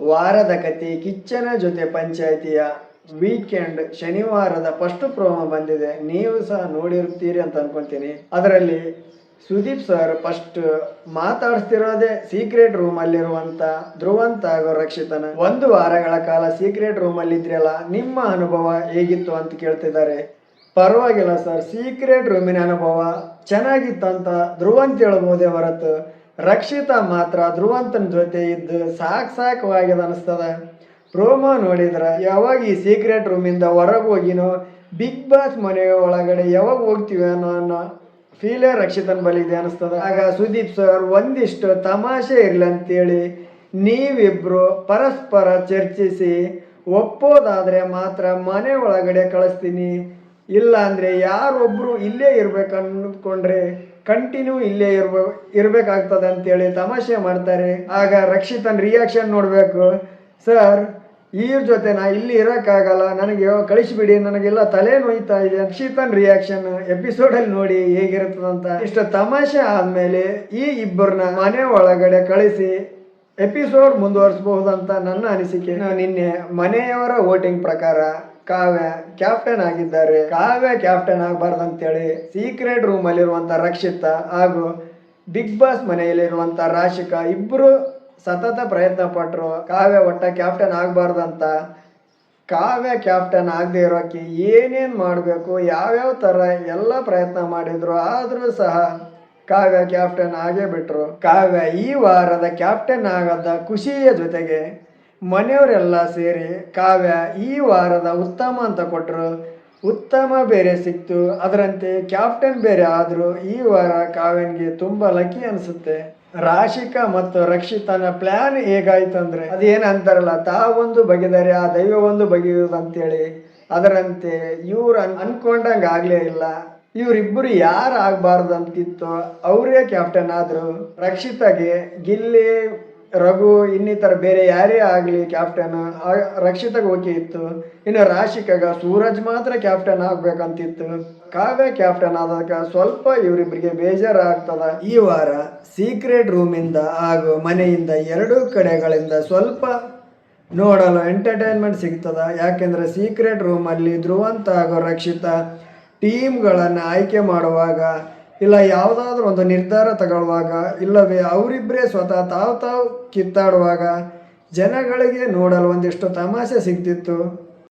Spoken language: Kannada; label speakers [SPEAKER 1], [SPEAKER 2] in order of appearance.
[SPEAKER 1] ವಾರದ ಕತೆ ಕಿಚ್ಚನ ಜೊತೆ ಪಂಚಾಯಿತಿಯ ವೀಕೆಂಡ್ ಶನಿವಾರದ ಫಸ್ಟ್ ಪ್ರೋಮ ಬಂದಿದೆ. ನೀವು ಸಹ ನೋಡಿರ್ತೀರಿ ಅಂತ ಅನ್ಕೊಂತೀನಿ. ಅದರಲ್ಲಿ ಸುದೀಪ್ ಸರ್ ಫಸ್ಟ್ ಮಾತಾಡಿಸ್ತಿರೋದೇ ಸೀಕ್ರೆಟ್ ರೂಮ್ ಅಲ್ಲಿರುವಂತ ಧ್ರುವಂತ ಹಾಗೂ ರಕ್ಷಿತನ. ಒಂದು ವಾರಗಳ ಕಾಲ ಸೀಕ್ರೆಟ್ ರೂಮ್ ಅಲ್ಲಿ ಇದ್ರಲ್ಲ ನಿಮ್ಮ ಅನುಭವ ಹೇಗಿತ್ತು ಅಂತ ಕೇಳ್ತಿದ್ದಾರೆ. ಪರವಾಗಿಲ್ಲ ಸರ್, ಸೀಕ್ರೆಟ್ ರೂಮಿನ ಅನುಭವ ಚೆನ್ನಾಗಿತ್ತು ಅಂತ ಧ್ರುವಂತ ಹೇಳ್ಬೋದೇ ಹೊರತು. ರಕ್ಷಿತಾ ಮಾತ್ರ ಧ್ರುವಂತನ ಜೊತೆ ಇದ್ದು ಸಾಕು ಸಾಕವಾಗ್ಯದ ಅನಿಸ್ತದ ಪ್ರೋಮೋ ನೋಡಿದ್ರ ಯಾವಾಗ ಈ ಸೀಕ್ರೆಟ್ ರೂಮಿಂದ ಹೊರಗೆ ಹೋಗಿನೋ ಬಿಗ್ ಬಾಸ್ ಮನೆ ಒಳಗಡೆ ಯಾವಾಗ ಹೋಗ್ತೀವಿ ಅನ್ನೋ ಅನ್ನೋ ಫೀಲೇ ರಕ್ಷಿತನ್ ಬಲಿದೆ ಅನಿಸ್ತದ ಆಗ ಸುದೀಪ್ ಸರ್ ಒಂದಿಷ್ಟು ತಮಾಷೆ ಇರಲಿ ಅಂತೇಳಿ ನೀವಿಬ್ರು ಪರಸ್ಪರ ಚರ್ಚಿಸಿ, ಒಪ್ಪೋದಾದ್ರೆ ಮಾತ್ರ ಮನೆ ಒಳಗಡೆ ಕಳಿಸ್ತೀನಿ ಇಲ್ಲ ಅಂದ್ರೆ ಯಾರೊಬ್ರು ಇಲ್ಲೇ ಇರ್ಬೇಕು ಅಂದ್ಕೊಂಡ್ರೆ ಕಂಟಿನ್ಯೂ ಇಲ್ಲೇ ಇರ್ಬ, ಇರಬೇಕಾಗ್ತದೆ ಅಂತೇಳಿ ತಮಾಷೆ ಮಾಡ್ತಾರೆ. ಆಗ ರಕ್ಷಿತನ್ ರಿಯಾಕ್ಷನ್ ನೋಡಬೇಕು. ಸರ್, ಇವ್ರ ಜೊತೆ ನಾ ಇಲ್ಲಿ ಇರೋಕ್ಕಾಗಲ್ಲ. ನನಗೆ ಕಳಿಸಿಬಿಡಿ. ನನಗೆಲ್ಲ ತಲೆ ನೋಯ್ತಾ ಇದೆ. ರಕ್ಷಿತನ್ ರಿಯಾಕ್ಷನ್ ಎಪಿಸೋಡಲ್ಲಿ ನೋಡಿ ಹೇಗಿರುತ್ತದಂತ. ಇಷ್ಟು ತಮಾಷೆ ಆದಮೇಲೆ ಈ ಇಬ್ಬರನ್ನ ಮನೆ ಒಳಗಡೆ ಕಳಿಸಿ ಎಪಿಸೋಡ್ ಮುಂದುವರಿಸಬಹುದಂತ ನನ್ನ ಅನಿಸಿಕೆ. ನಿನ್ನೆ ಮನೆಯವರ ವೋಟಿಂಗ್ ಪ್ರಕಾರ ಕಾವ್ಯ ಕ್ಯಾಪ್ಟನ್ ಆಗಿದ್ದಾರೆ. ಕಾವ್ಯ ಕ್ಯಾಪ್ಟನ್ ಆಗಬಾರ್ದಂತೇಳಿ ಸೀಕ್ರೆಟ್ ರೂಮ್ ಅಲ್ಲಿರುವಂತ ರಕ್ಷಿತ ಹಾಗೂ ಬಿಗ್ ಬಾಸ್ ಮನೆಯಲ್ಲಿರುವಂತ ರಾಶಿಕಾ ಇಬ್ರು ಸತತ ಪ್ರಯತ್ನ ಪಟ್ರು ಕಾವ್ಯ ಒಟ್ಟ ಕ್ಯಾಪ್ಟನ್ ಆಗಬಾರ್ದಂತ. ಕಾವ್ಯ ಕ್ಯಾಪ್ಟನ್ ಆಗದೆ ಇರೋಕೆ ಏನೇನು ಮಾಡಬೇಕು, ಯಾವ್ಯಾವ ಥರ ಎಲ್ಲ ಪ್ರಯತ್ನ ಮಾಡಿದ್ರು ಆದರೂ ಸಹ ಕಾವ್ಯ ಕ್ಯಾಪ್ಟನ್ ಆಗೇ ಬಿಟ್ರು. ಕಾವ್ಯ ಈ ವಾರದ ಕ್ಯಾಪ್ಟನ್ ಆಗದ ಖುಷಿಯ ಜೊತೆಗೆ ಮನೆಯವರೆಲ್ಲ ಸೇರಿ ಕಾವ್ಯ ಈ ವಾರದ ಉತ್ತಮ ಅಂತ ಕೊಟ್ಟರು. ಉತ್ತಮ ಬೇರೆ ಸಿಕ್ತು. ಅದರಂತೆ ಕ್ಯಾಪ್ಟನ್ ಬೇರೆ ಆದರೂ ಈ ವಾರ ಕಾವ್ಯನ್ಗೆ ತುಂಬ ಲಕ್ಕಿ ಅನಿಸುತ್ತೆ. ರಾಶಿಕಾ ಮತ್ತು ರಕ್ಷಿತನ ಪ್ಲಾನ್ ಹೇಗಾಯ್ತಂದ್ರೆ ಅದೇನು ಅಂತಾರಲ್ಲ ತಾವೊಂದು ಬಗೆದರೆ ಆ ದೈವ ಒಂದು ಬಗೆಯುವುದು ಅಂತೇಳಿ ಅದರಂತೆ ಇವ್ರು ಅನ್, ಅನ್ಕೊಂಡಂಗೆ ಆಗಲೇ ಇಲ್ಲ. ಇವರಿಬ್ಬರು ಯಾರು ಆಗಬಾರ್ದು ಅಂತಿತ್ತೋ ಅವರೇ ಕ್ಯಾಪ್ಟನ್ ಆದರು. ರಕ್ಷಿತಾಗೆ ಗಿಲ್ಲಿ ರಘು, ಇನ್ನಿತರ ಬೇರೆ ಯಾರೇ ಆಗಲಿ ಕ್ಯಾಪ್ಟನ್ ರಕ್ಷಿತಗೆ ಓಕೆ ಇತ್ತು. ಇನ್ನು ರಾಶಿಕಾಗ ಸೂರಜ್ ಮಾತ್ರ ಕ್ಯಾಪ್ಟನ್ ಆಗ್ಬೇಕಂತಿತ್ತು. ಕಾವ್ಯ ಕ್ಯಾಪ್ಟನ್ ಆದಾಗ ಸ್ವಲ್ಪ ಇವರಿಬ್ಬರಿಗೆ ಬೇಜಾರಾಗ್ತದ. ಈ ವಾರ ಸೀಕ್ರೆಟ್ ರೂಮಿಂದ ಹಾಗೂ ಮನೆಯಿಂದ ಎರಡೂ ಕಡೆಗಳಿಂದ ಸ್ವಲ್ಪ ನೋಡಲು ಎಂಟರ್ಟೈನ್ಮೆಂಟ್ ಸಿಗ್ತದ. ಯಾಕೆಂದರೆ ಸೀಕ್ರೆಟ್ ರೂಮಲ್ಲಿ ಧ್ರುವಂತ ಹಾಗೂ ರಕ್ಷಿತ ಟೀಮ್ಗಳನ್ನು ಆಯ್ಕೆ ಮಾಡುವಾಗ ಇಲ್ಲ, ಯಾವುದಾದ್ರೂ ಒಂದು ನಿರ್ಧಾರ ತಗೊಳ್ಳುವಾಗ, ಇಲ್ಲವೇ ಅವರಿಬ್ಬರೇ ಸ್ವತಃ ತಾವು ತಾವು ಕಿತ್ತಾಡುವಾಗ ಜನಗಳಿಗೆ ನೋಡಲು ಒಂದಿಷ್ಟು ತಮಾಷೆ ಸಿಗ್ತಿತ್ತು.